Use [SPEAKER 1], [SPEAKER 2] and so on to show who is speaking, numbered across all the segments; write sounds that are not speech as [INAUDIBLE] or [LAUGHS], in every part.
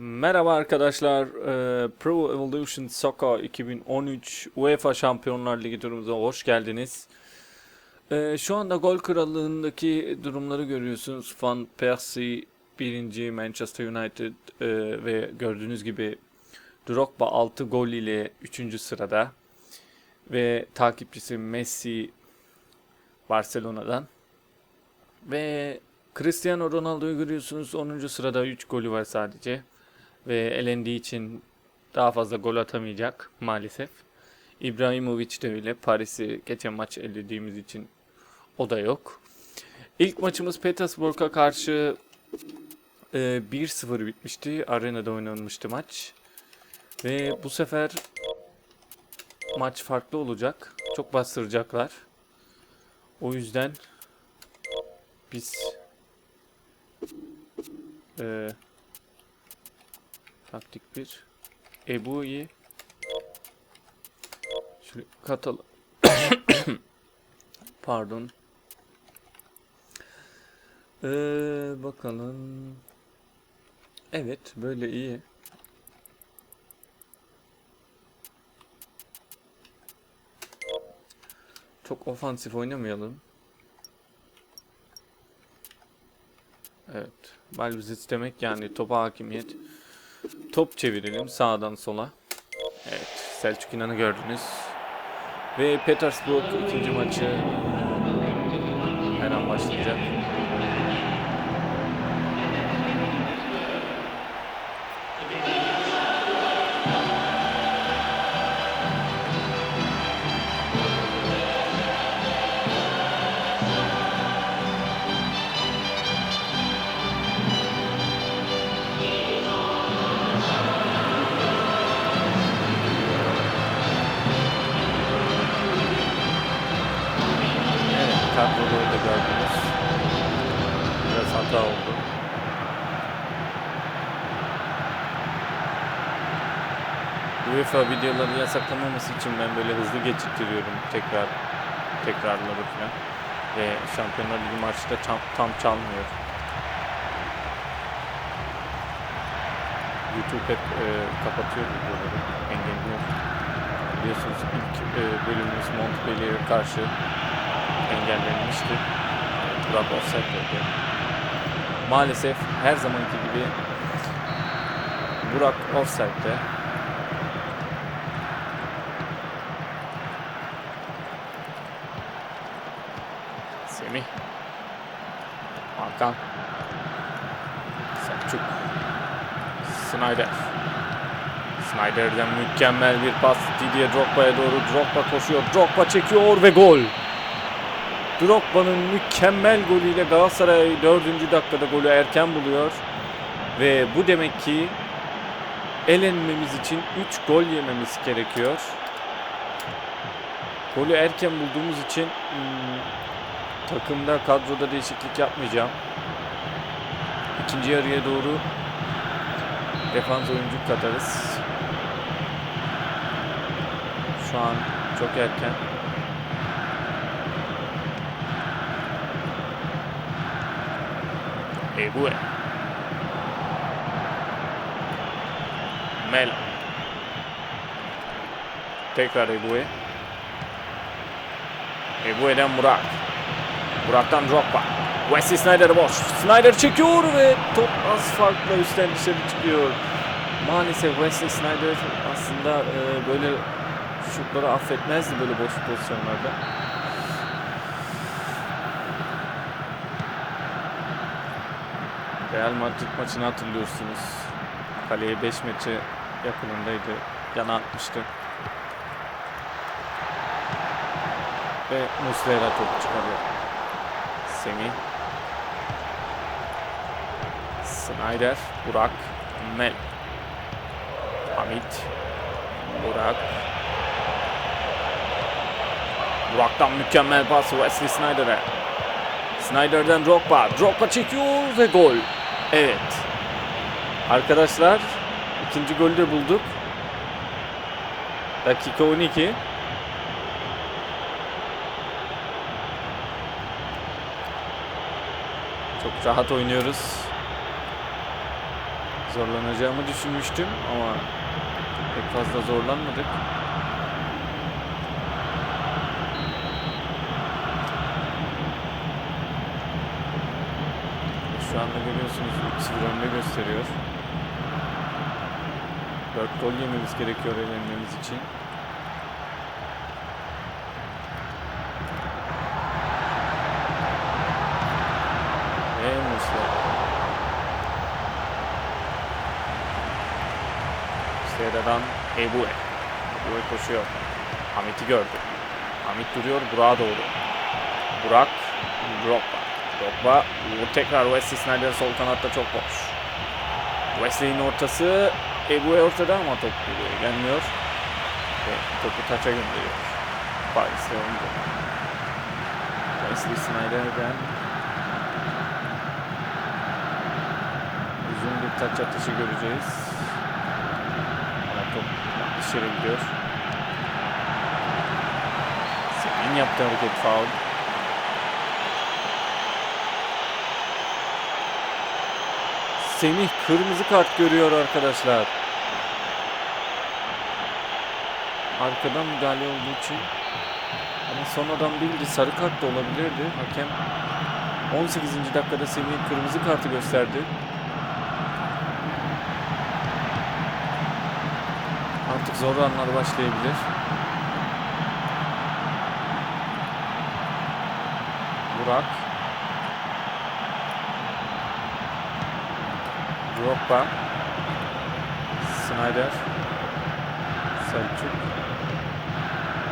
[SPEAKER 1] Merhaba arkadaşlar. Ee, Pro Evolution Soccer 2013 UEFA Şampiyonlar Ligi turumuza hoş geldiniz. Ee, şu anda gol krallığındaki durumları görüyorsunuz. Van Persie 1. Manchester United e, ve gördüğünüz gibi Drogba 6 gol ile 3. sırada ve takipçisi Messi Barcelona'dan ve Cristiano Ronaldo'yu görüyorsunuz 10. sırada 3 golü var sadece ve elendiği için daha fazla gol atamayacak maalesef. İbrahimovic de öyle. Paris'i geçen maç elediğimiz için o da yok. İlk maçımız Petersburg'a karşı e, 1-0 bitmişti. Arenada oynanmıştı maç. Ve bu sefer maç farklı olacak. Çok bastıracaklar. O yüzden biz e, taktik bir Ebu'yu şöyle katalım. [COUGHS] Pardon. Ee, bakalım. Evet, böyle iyi. Çok ofansif oynamayalım. Evet. Balbuzit demek yani topa hakimiyet. Top çevirelim sağdan sola. Evet. Selçuk İnan'ı gördünüz. Ve Petersburg ikinci maçı her an başlayacak. Kadroları da gördünüz. Biraz hata oldu. UEFA videoları yasaklamaması için ben böyle hızlı geçittiriyorum tekrar tekrarları falan. Ve Şampiyonlar Ligi maçta tam, tam çalmıyor. YouTube hep e, kapatıyor videoları, engelliyor. Biliyorsunuz ilk e, bölümümüz Montpellier'e karşı engellenmişti. Burak offside'deydi. Maalesef her zamanki gibi Burak offside'de. Semih. Hakan. Selçuk. Snyder. Snyder'den mükemmel bir pas Didier Drogba'ya doğru. Drogba koşuyor. Drogba çekiyor ve gol. Drogba'nın mükemmel golüyle Galatasaray 4. dakikada golü erken buluyor. Ve bu demek ki elenmemiz için 3 gol yememiz gerekiyor. Golü erken bulduğumuz için hmm, takımda kadroda değişiklik yapmayacağım. İkinci yarıya doğru defans oyuncu katarız. Şu an çok erken. Ebue. Mel. Tekrar Ebue. Ebue'den Burak. Burak'tan Drogba. Wesley Snyder boş. Snyder çekiyor ve top az farkla üstten dışarı çıkıyor. Maalesef Wesley Snyder aslında e, böyle şutları affetmezdi böyle boş pozisyonlarda. Real Madrid maçını hatırlıyorsunuz. Kaleye 5 metre yakınındaydı. Yana atmıştı. Ve Muslera topu çıkarıyor. Semih. Snyder. Burak. Mel. Hamit. Burak. Burak'tan mükemmel pas Wesley Snyder'e. Snyder'den Drogba. Drogba çekiyor ve gol. Evet. Arkadaşlar ikinci golü de bulduk. Dakika 12. Çok rahat oynuyoruz. Zorlanacağımı düşünmüştüm ama pek fazla zorlanmadık. Görüyorsunuz 3-0 önde gösteriyor. 4 gol yememiz gerekiyor elenmemiz için. Ve Muslera. Muslera'dan Ebue. Ebue koşuyor. Hamit'i gördü. Hamit duruyor Burak'a doğru. Burak, Drogba. Drogba tekrar Wesley Sneijder sol kanatta çok boş. Wesley'in ortası Ebue ortada ama top gelmiyor. Ve topu taça gönderiyor. Paris'te oyuncu. Wesley Sneijder'den uzun bir taç atışı göreceğiz. Ama top yere gidiyor. Senin yaptığı hareket faul. Semih kırmızı kart görüyor arkadaşlar. Arkadan müdahale olduğu için. Ama sonradan bildi sarı kart da olabilirdi. Hakem 18. dakikada Semih'e kırmızı kartı gösterdi. Artık zor anlar başlayabilir. Burak. Drogba. Snyder. Selçuk.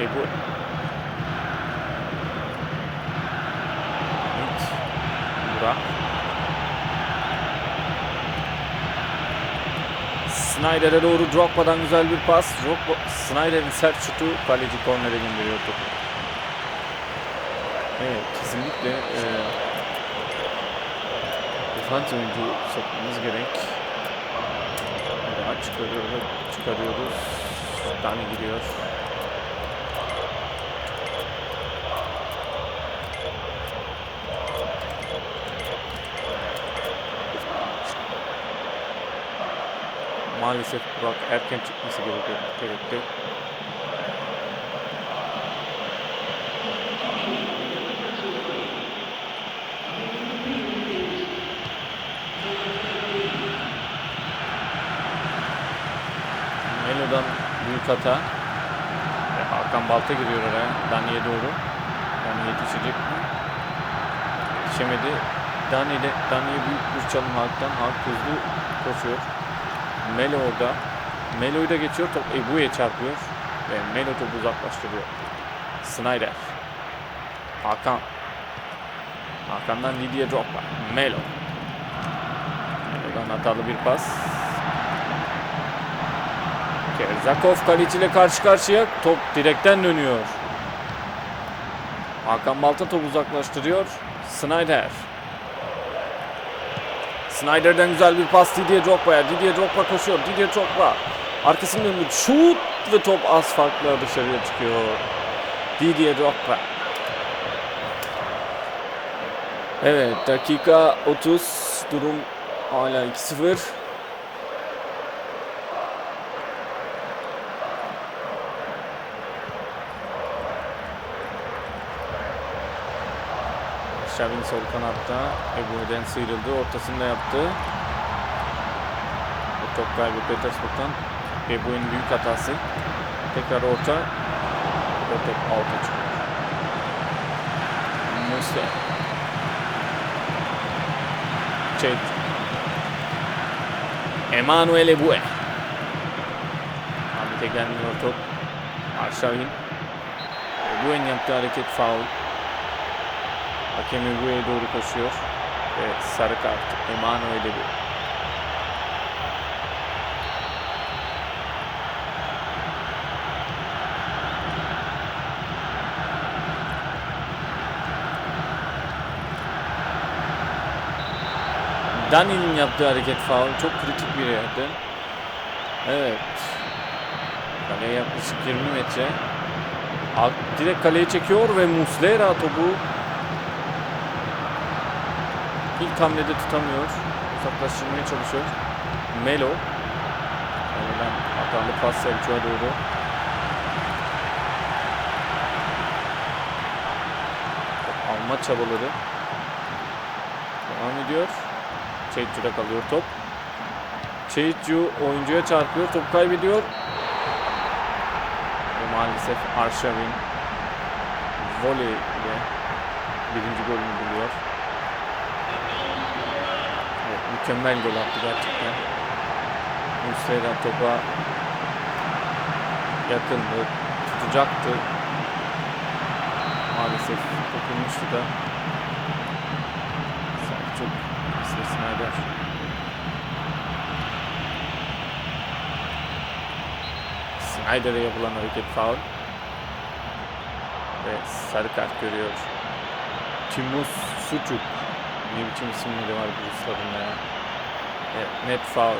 [SPEAKER 1] Ebu. Hamit. Burak. Snyder'e doğru Drogba'dan güzel bir pas. Drogba, Snyder'in sert şutu kaleci kornere gönderiyor topu. Evet kesinlikle e, defans oyuncu sokmamız gerek. Daha çıkarıyoruz, çıkarıyoruz. Dani gidiyor. Maalesef Burak erken çıkması gerekti. gerekti. Melo'dan büyük hata. Ve Hakan Balta giriyor araya. Dani'ye doğru. Dani yetişecek mi? Yetişemedi. Dani Dani'ye büyük bir çalım Halk'tan. Halk hızlı koşuyor. Melo orada. Melo'yu da geçiyor. Top Ebu'ya çarpıyor. Ve Melo topu uzaklaştırıyor. Snyder. Hakan. Hakan'dan Didier Drogba. Melo. Melo'dan hatalı bir pas. Kerzakov kaleciyle karşı karşıya. Top direkten dönüyor. Hakan Balta topu uzaklaştırıyor. Snyder. Snyder'den güzel bir pas Didier Drogba'ya. Didier Drogba koşuyor. Didier Drogba. Arkasını dönüp şut ve top az farkla dışarıya çıkıyor. Didier Drogba. Evet dakika 30 durum hala 2-0. Şavin sol kanatta Ebu'den sıyrıldı. Ortasında yaptı. Bu top kaybı Petersburg'dan. Ebu'nun büyük hatası. Tekrar orta. Ve top out'a çıkıyor. Musa. Çet. Emanuel Ebue. Hamit'e gelmiyor top. Arşavin. Ebu'nun yaptığı hareket faul. Hakem Uruguay'a doğru koşuyor. Ve sarı kart Emanuel'e bu. Dani'nin yaptığı hareket faul çok kritik bir yerde. Evet. Kaleye yaklaşık 20 metre. Direkt kaleye çekiyor ve Muslera topu İlk hamlede tutamıyor. Uzaklaştırmaya çalışıyor. Melo. Melo'dan hatalı pas Selçuk'a doğru. Alma çabaları. Devam ediyor. Çeyitçu'da kalıyor top. Çeyitçu oyuncuya çarpıyor. Top kaybediyor. Ve maalesef Arşavin voley birinci golünü buluyor. Mükemmel gol attı gerçekten. Muslera topa yakındı, tutacaktı. Maalesef dokunmuştu da. Selçuk sesini eder. Snyder'e yapılan hareket faul. Ve sarı kart görüyor. Timus Suçuk. Ne biçim isimleri var bu Rusların ya. Evet, net faul.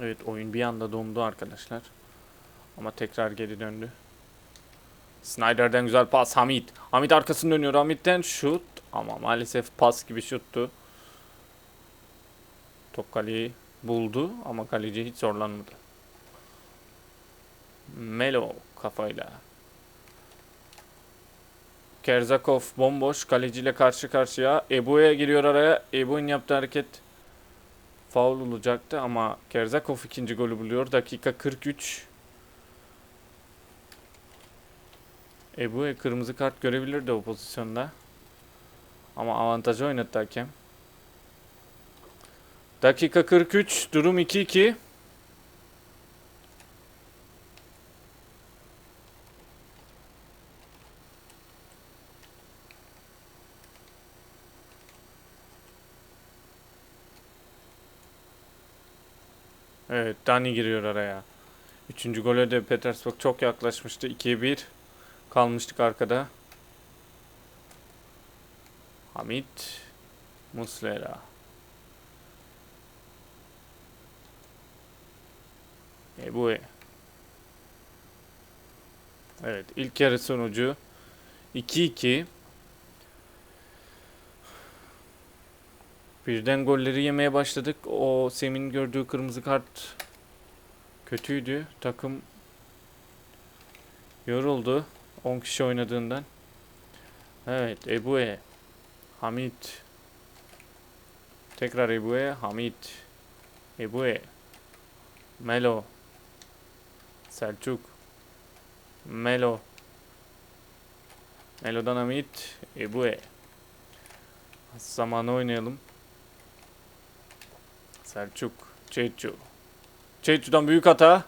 [SPEAKER 1] Evet oyun bir anda dondu arkadaşlar. Ama tekrar geri döndü. Snyder'den güzel pas Hamit. Hamit arkasını dönüyor. Hamit'ten şut. Ama maalesef pas gibi şuttu. Top kaleyi buldu ama kaleci hiç zorlanmadı. Melo kafayla. Kerzakov bomboş kaleciyle karşı karşıya. Ebu'ya giriyor araya. Ebu'nun yaptığı hareket faul olacaktı ama Kerzakov ikinci golü buluyor. Dakika 43. Ebu'ya kırmızı kart görebilirdi o pozisyonda. Ama avantajı oynattı hakem. Dakika 43. Durum 2-2. Evet, Dani giriyor araya. Üçüncü gole de Petersburg çok yaklaşmıştı. 2'ye 1 kalmıştık arkada. Hamit Muslera. Ebue. Evet, ilk yarı sonucu 2-2. Birden golleri yemeye başladık. O Sem'in gördüğü kırmızı kart kötüydü. Takım yoruldu. 10 kişi oynadığından. Evet, Ebue. Hamit. Tekrar Ebue. Hamit. Ebue. Melo. Selçuk. Melo. Melo'dan Hamit. Ebue. Zamanı oynayalım. Selçuk. Çeyçu. Çeyçu'dan büyük hata.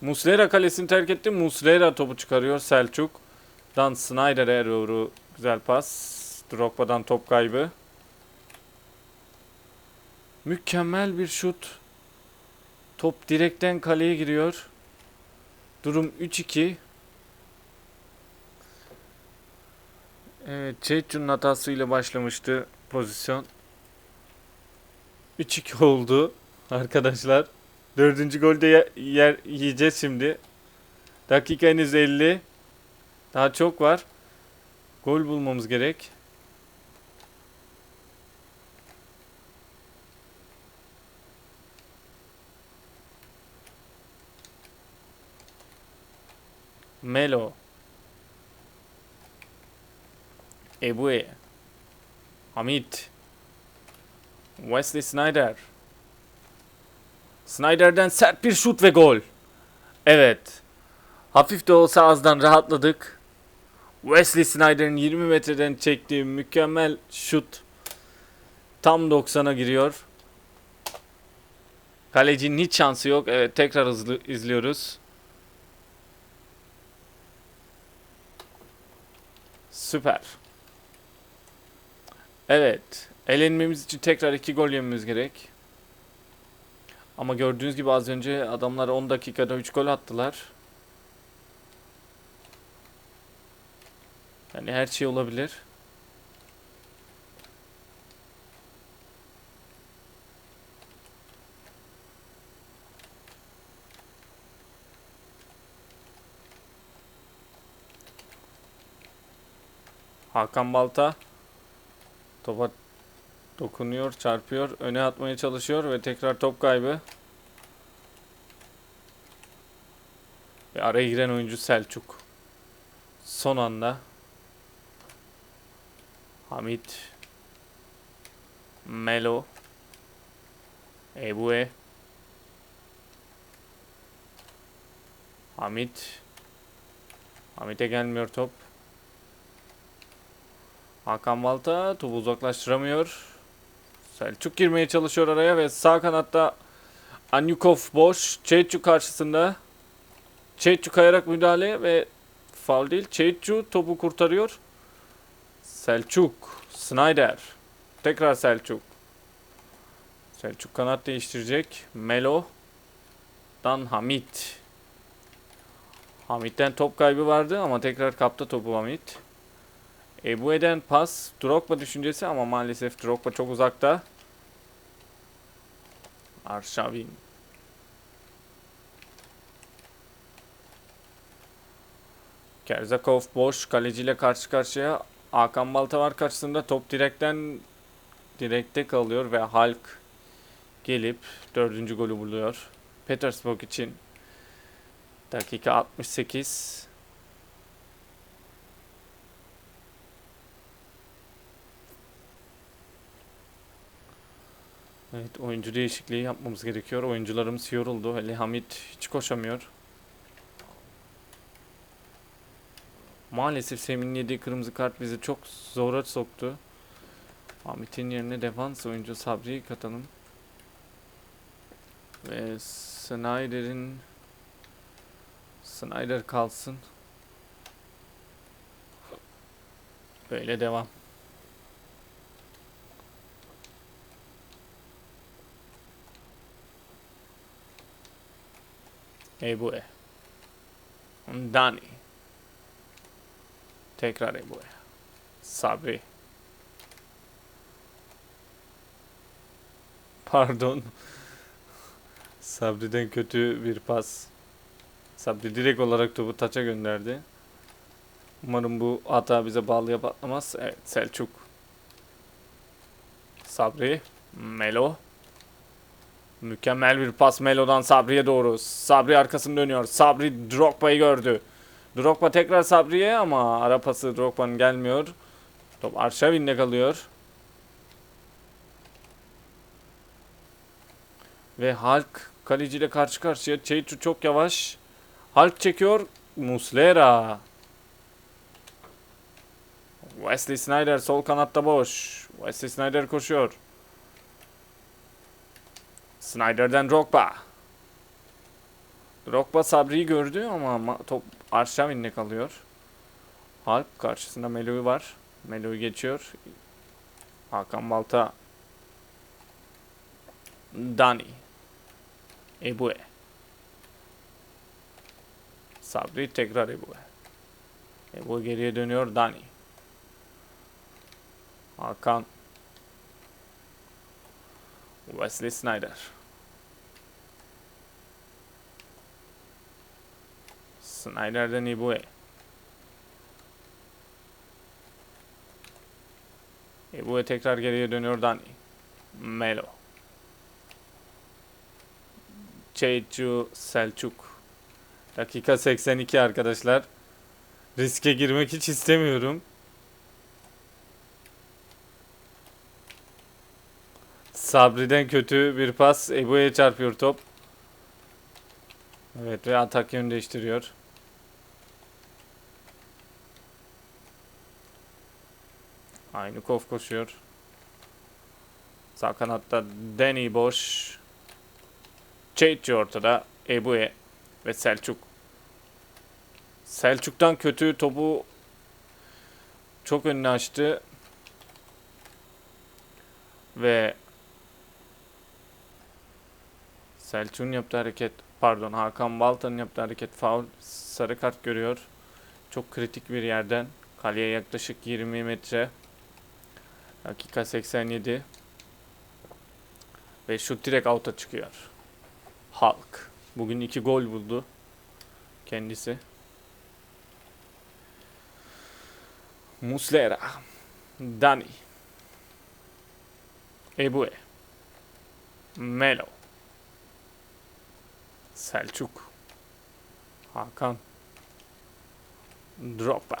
[SPEAKER 1] Muslera kalesini terk etti. Muslera topu çıkarıyor. Selçuk. Dan Snyder'e doğru güzel pas. Drogba'dan top kaybı. Mükemmel bir şut. Top direkten kaleye giriyor. Durum 3-2. Evet, Çeyçun'un hatasıyla başlamıştı pozisyon. 3-2 oldu arkadaşlar. Dördüncü golde yer, yer yiyeceğiz şimdi. Dakika henüz 50. Daha çok var. Gol bulmamız gerek. Melo. Ebue. Hamit. Wesley Snyder. Snyder'den sert bir şut ve gol. Evet. Hafif de olsa azdan rahatladık. Wesley Snyder'ın 20 metreden çektiği mükemmel şut tam 90'a giriyor. Kalecinin hiç şansı yok. Evet tekrar hızlı izliyoruz. Süper. Evet. Elenmemiz için tekrar iki gol yememiz gerek. Ama gördüğünüz gibi az önce adamlar 10 dakikada 3 gol attılar. Yani her şey olabilir. Hakan Balta topa dokunuyor, çarpıyor, öne atmaya çalışıyor ve tekrar top kaybı. Ve araya giren oyuncu Selçuk. Son anda Hamit Melo Ebue Hamit Hamit'e gelmiyor top. Hakan Balta topu uzaklaştıramıyor. Selçuk girmeye çalışıyor araya ve sağ kanatta Anyukov boş. Çeyçu karşısında. Çeyçu kayarak müdahale ve faul değil. Çeyçu topu kurtarıyor. Selçuk. Snyder. Tekrar Selçuk. Selçuk kanat değiştirecek. Melo. Dan Hamit. Hamit'ten top kaybı vardı ama tekrar kaptı topu Hamit. Ebue'den pas. Drogba düşüncesi ama maalesef Drogba çok uzakta. Arşavin. Kerzakov boş kaleciyle karşı karşıya. Hakan Balta var karşısında. Top direkten direkte kalıyor ve Halk gelip dördüncü golü buluyor. Petersburg için dakika 68. Evet oyuncu değişikliği yapmamız gerekiyor. Oyuncularımız yoruldu. Ali Hamit hiç koşamıyor. Maalesef Semih'in yediği kırmızı kart bizi çok zora soktu. Hamit'in yerine defans oyuncu Sabri'yi katalım. Ve Snyder'in Snyder kalsın. Böyle devam. Ebue. Dani. Tekrar Ebue. Sabri. Pardon. Sabri'den kötü bir pas. Sabri direkt olarak topu taça gönderdi. Umarım bu hata bize bağlıya patlamaz. Evet Selçuk. Sabri. Melo. Mükemmel bir pas Melo'dan Sabri'ye doğru. Sabri arkasını dönüyor. Sabri Drogba'yı gördü. Drogba tekrar Sabri'ye ama ara pası Drogba'nın gelmiyor. Top Arşavin'de kalıyor. Ve Hulk kaleciyle karşı karşıya. Çeyçu çok yavaş. Hulk çekiyor. Muslera. Wesley Snyder sol kanatta boş. Wesley Snyder koşuyor. Snyder'den Drogba. Drogba Sabri'yi gördü ama ma- top Arşavin'de kalıyor. Hulk karşısında Melo'yu var. Melo'yu geçiyor. Hakan Balta. Dani. Ebue. Sabri tekrar Ebue. Ebue geriye dönüyor Dani. Hakan. Wesley Snyder. Snyder'den Ebue. Ebue tekrar geriye dönüyor Dani. Melo. Çeycu Selçuk. Dakika 82 arkadaşlar. Riske girmek hiç istemiyorum. Sabri'den kötü bir pas. Ebu'ya çarpıyor top. Evet ve atak yönü değiştiriyor. Aynukov koşuyor. Sağ kanatta Danny boş. Çeyçi ortada. Ebu'ye ve Selçuk. Selçuk'tan kötü topu çok önüne açtı. Ve Selçuk'un yaptığı hareket pardon Hakan Balta'nın yaptığı hareket faul sarı kart görüyor. Çok kritik bir yerden kaleye yaklaşık 20 metre. Dakika 87. Ve şut direkt out'a çıkıyor. Hulk. Bugün iki gol buldu kendisi. Muslera. Dani. Ebue. Melo. Selçuk. Hakan. Drogba.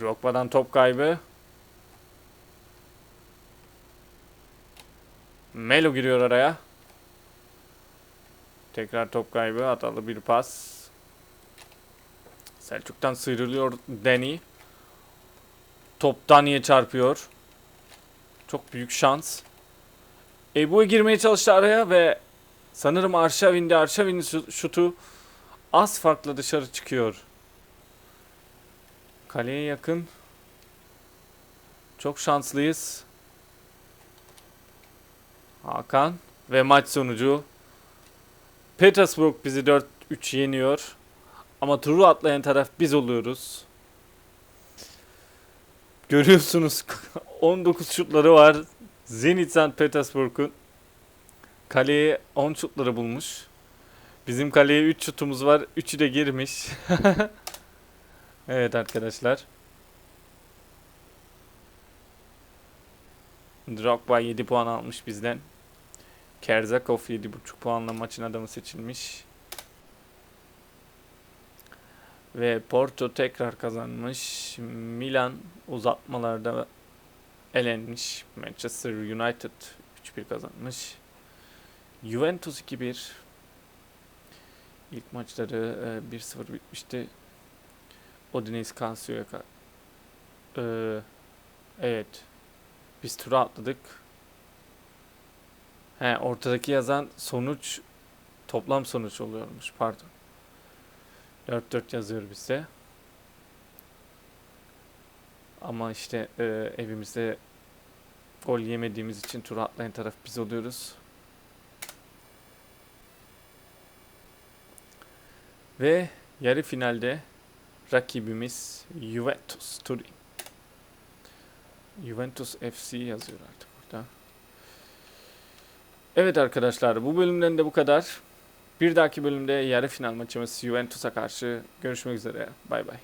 [SPEAKER 1] Drogba'dan top kaybı. Melo giriyor araya. Tekrar top kaybı. Hatalı bir pas. Selçuk'tan sıyrılıyor Deni. Top Dani'ye çarpıyor. Çok büyük şans. Ebu'ya girmeye çalıştı araya ve sanırım Arşavin'de Arşavin'in şu- şutu az farklı dışarı çıkıyor. Kaleye yakın. Çok şanslıyız. Hakan ve maç sonucu Petersburg bizi 4-3 yeniyor. Ama turu atlayan taraf biz oluyoruz. Görüyorsunuz [LAUGHS] 19 şutları var. Zenit St. Petersburg'un kaleye 10 şutları bulmuş. Bizim kaleye 3 şutumuz var. 3'ü de girmiş. [LAUGHS] evet arkadaşlar. Drogba 7 puan almış bizden. Kerzakov 7.5 puanla maçın adamı seçilmiş. Ve Porto tekrar kazanmış. Milan uzatmalarda elenmiş. Manchester United 3-1 kazanmış. Juventus 2-1. İlk maçları e, 1-0 bitmişti. Udinese Casio'ya ka- Ee, evet. Biz tura atladık. He, ortadaki yazan sonuç toplam sonuç oluyormuş. Pardon. 4-4 yazıyor bize. Ama işte e, evimizde gol yemediğimiz için tura atlayan taraf biz oluyoruz. Ve yarı finalde rakibimiz Juventus Turin. Juventus FC yazıyor artık burada. Evet arkadaşlar bu bölümden de bu kadar. Bir dahaki bölümde yarı final maçımız Juventus'a karşı görüşmek üzere. Bay bay.